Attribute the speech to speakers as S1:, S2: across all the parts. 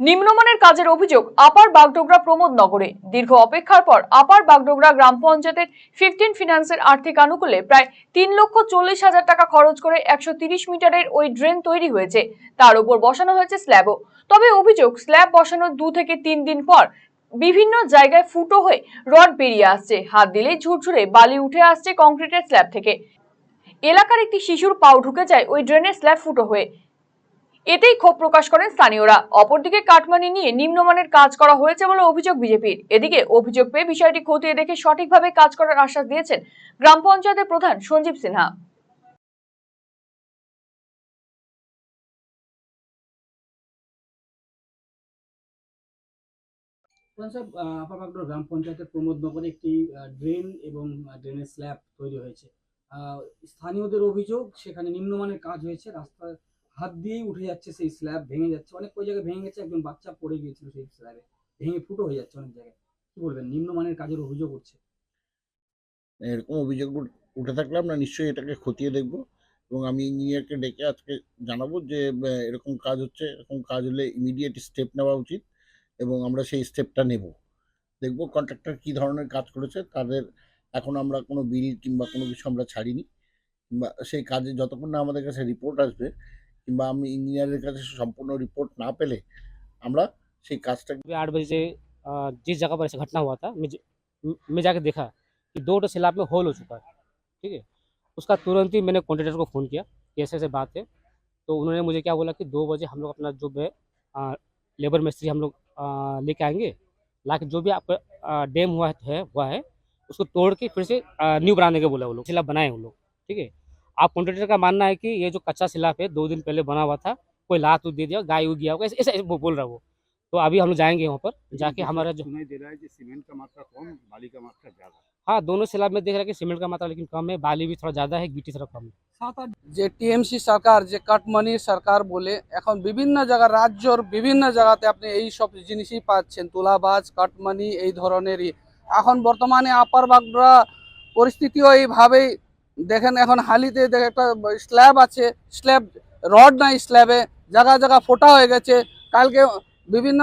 S1: নিম্নমানের কাজের অভিযোগ আপার বাগডোগরা প্রমোদ নগরে। দীর্ঘ অপেক্ষার পর আপার বাগডোগরা গ্রাম পঞ্চায়েতের ফিফটিন ফিনান্সের আর্থিক আনুকূল্যে প্রায় তিন লক্ষ চল্লিশ হাজার টাকা খরচ করে একশো তিরিশ মিটারের ওই ড্রেন তৈরি হয়েছে। তার উপর বসানো হয়েছে স্ল্যাবও। তবে অভিযোগ, স্ল্যাব বসানোর দু থেকে তিন দিন পর বিভিন্ন জায়গায় ফুটো হয়ে রড বেরিয়ে আসছে। হাত দিলেই ঝুরঝুরে বালি উঠে আসছে কংক্রিটের স্ল্যাব থেকে। এলাকার একটি শিশুর পাও ঢুকে যায় ওই ড্রেনের স্ল্যাব ফুটো হয়ে। এতেই ক্ষোভ প্রকাশ করেন স্থানীয়রা। অপরদিকে কাটমানি নিয়ে নিম্নমানের কাজ করা হয়েছে বলে অভিযোগ বিজেপির। এদিকে অভিযোগ পেয়ে বিষয়টি খতিয়ে দেখে সঠিকভাবে কাজ করার আশ্বাস দিয়েছেন গ্রাম পঞ্চায়েতের প্রধান সঞ্জীব সিনহা।
S2: গ্রাম পঞ্চায়েতের প্রমোদনগরে একটি ড্রেন এবং ড্রেনের স্ল্যাব তৈরি হয়েছে। স্থানীয়দের অভিযোগ, সেখানে নিম্নমানের কাজ হয়েছে রাস্তার হাত দিয়েই উঠে যাচ্ছে সেই স্ল্যাব ভেঙে যাচ্ছে। অনেক কই জায়গায় ভেঙে গেছে, একজন বাচ্চা পড়ে গিয়েছিল সেই স্ল্যাবে ভেঙে ফুটো হয়ে যাচ্ছে অনেক জায়গায়। কি বলবেন? নিম্নমানের কাজের অভিযোগ উঠছে।
S3: এরকম অভিযোগ উঠে থাকলে আমরা নিশ্চয়ই এটাকে খতিয়ে দেখব। এবং আমি ইঞ্জিনিয়ারকে ডেকে আজকে জানাব যে এরকম কাজ হচ্ছে, এরকম কাজ হলে ইমিডিয়েট স্টেপ নেওয়া উচিত এবং আমরা সেই স্টেপটা নেব। দেখব কন্ট্রাক্টর কী ধরনের কাজ করেছে, তাদের এখন আমরা কোনো বিল কিংবা কোনো কিছু আমরা ছাড়িনি। কিংবা সেই কাজে যতক্ষণ না আমাদের কাছে রিপোর্ট আসবে কিংবা আমি ইঞ্জিনিয়ারের কাছে সম্পূর্ণ রিপোর্ট না পেলে আমরা সেই কাজটাকে
S4: सुबह आठ बजे से अ, जिस जगह पर ऐसा घटना हुआ था मैं ज- म- मैं जाके देखा कि दो तो सैलाब में होल हो चुका है ठीक है उसका तुरंत ही मैंने कॉन्ट्रेक्टर को फ़ोन किया कि ऐसे ऐसे बात है तो उन्होंने मुझे क्या बोला कि दो बजे हम लोग अपना जो है अ, लेबर मिस्त्री हम लोग अ, लेके आएंगे ला के जो भी आपका अ, डैम हुआ है हुआ है उसको तोड़ के फिर से अ, न्यू बनाने के बोला वो लोग सिला बनाए वो लोग ठीक है आप कॉन्ट्रेक्टर का मानना है कि ये जो कच्चा सिलाब है दो दिन पहले बना हुआ था कोई लात उत दे दिया गाय उग गया होगा ऐसे ऐसे वो बोल रहा है वो तो अभी हम लोग जाएंगे वहाँ पर जाके हमारा जो
S5: सुनाई दे रहा है कि सीमेंट का मात्रा कम बाली का मात्रा ज्यादा
S4: हाँ दोनों सैलाब में देख रहा है कि सीमेंट का मात्रा लेकिन कम है बाली भी थोड़ा ज़्यादा है गिट्टी थोड़ा कम है
S6: যে টিএমসি সরকার যে কাটমানি সরকার বলে এখন বিভিন্ন জায়গা রাজ্যর বিভিন্ন জায়গাতে আপনি এই সব জিনিসই পাচ্ছেন তুলাবাজ কাটমানি এই ধরনেরই এখন বর্তমানে আপার বাগড়া পরিস্থিতিও এইভাবেই দেখেন এখন হালিতে দেখে একটা স্ল্যাব আছে, স্ল্যাব, রড নাই স্ল্যাবে জায়গা জায়গা ফোটা হয়ে গেছে। কালকে বিভিন্ন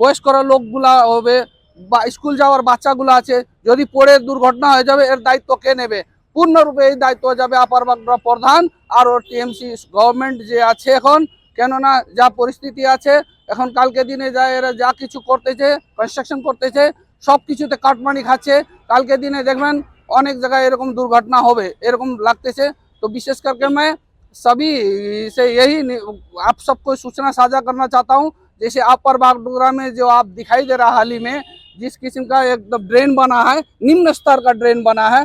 S6: বয়স্করা লোকগুলা হবে, বা স্কুল যাওয়ার বাচ্চাগুলো আছে, যদি পড়ে দুর্ঘটনা হয়ে যাবে, এর দায়িত্ব কে নেবে? পূর্ণরূপে এই দায়িত্ব যাবে আপার বাগড়া প্রধান আর ওর টিএমসি গভর্নমেন্ট যে আছে এখন। কেননা যা পরিস্থিতি আছে, এখন কালকে দিনে যা এরা যা কিছু করতেছে কনস্ট্রাকশন করতেছে সব কিছুতে কাটমানি খাচ্ছে। কালকে দিনে দেখবেন अनेक जगह ए रकम दुर्घटना हो रख लगते से तो विशेष करके मैं सभी से यही आप सबको सूचना साझा करना चाहता हूँ, जैसे आप पर बागडोगरा में जो आप दिखाई दे रहा हाल ही में, जिस किस्म का एक ड्रेन बना है, निम्न स्तर का ड्रेन बना है